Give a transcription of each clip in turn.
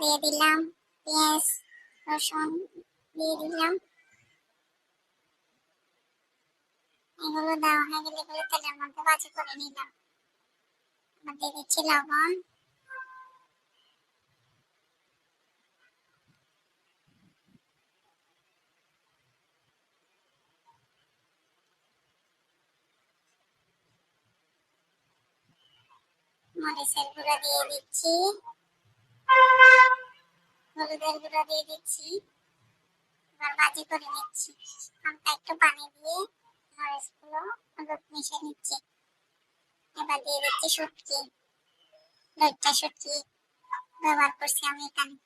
দিয়ে দিলাম পেঁয়াজ রসুন দিয়ে দিলাম এগুলো দেওয়া হয়ে গেলে এগুলো তেলের মধ্যে করে নিলাম দিয়ে দিচ্ছি লবণ মরিচের গুঁড়া দিয়ে দিচ্ছি হলুদের গুঁড়া দিয়ে দিচ্ছি। করে নিচ্ছি। একটু পানি দিয়ে হলুদ মিশিয়ে নিচ্ছি। এবার দিয়ে দিচ্ছি শুটকি। শুটকি ব্যবহার করছি আমি এখানে।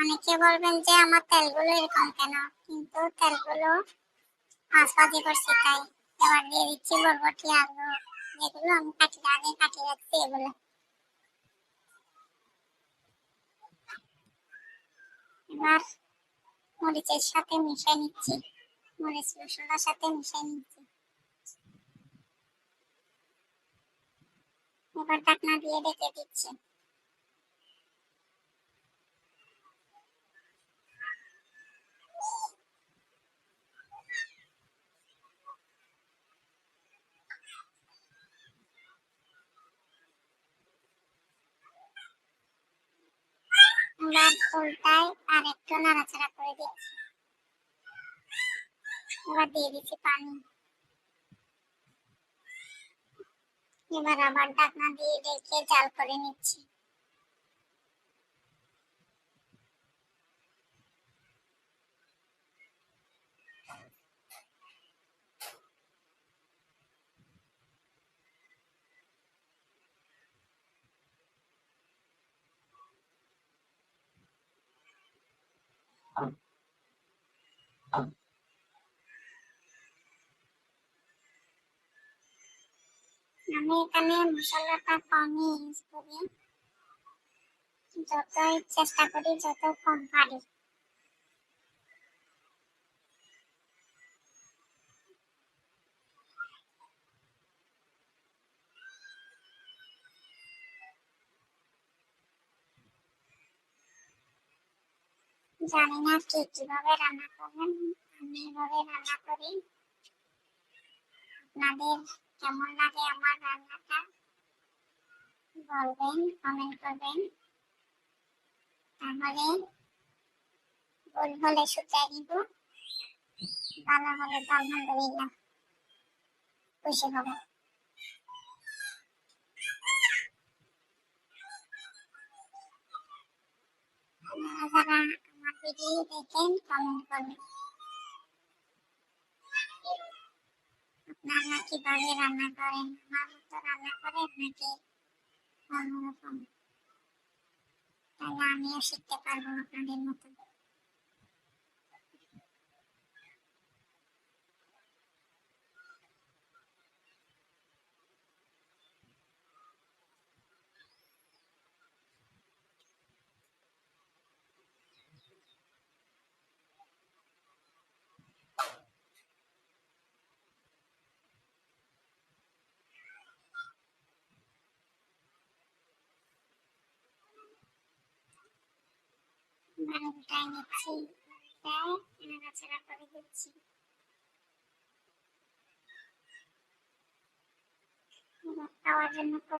অনেকে বলবেন যে আমার তেলগুলো এরকম কেন? কিন্তু তেলগুলো মাছ ভাজি করছি, তাই এবার দিয়ে দিচ্ছি বরবটি আলু। আমি কাটি আগে কাটি রাখছি এগুলো। এবার মরিচের সাথে মিশিয়ে নিচ্ছি। মরিচ মশলার সাথে মিশিয়ে নিচ্ছি। এবার ঢাকনা দিয়ে ঢেকে দিচ্ছি। এবার উল্টায় আর একটু নাড়াচাড়া করে দিয়েছি। এবার দিয়ে দিচ্ছি পানি। এবার আবার ঢাকনা দিয়ে ঢেকে জাল করে নিচ্ছি। আমি এখানে মশলাটা কমই ইউজ করি। যতই চেষ্টা করি যত কম পারি। জানি না কে কীভাবে রান্না করবেন, আমি এভাবে রান্না করি। আপনাদের কেমন লাগে আমার রান্নাটা, বলবেন কমেন্ট করবেন। তাহলে ভুল হলে শুধরাই দিব। ভালো হলে তো আলহামদুলিল্লাহ, খুশি হব আপনারা যারা আমার ভিডিও দেখেন কমেন্ট করবেন আপনারা কীভাবে রান্না করেন? আমার মতো রান্না করেন নাকি? অন্যরকম। তাহলে আমিও শিখতে পারব আপনাদের মতো উল্টায় নিচ্ছি উল্টায় নাড়াচাড়া করে দিচ্ছি খাওয়ার জন্য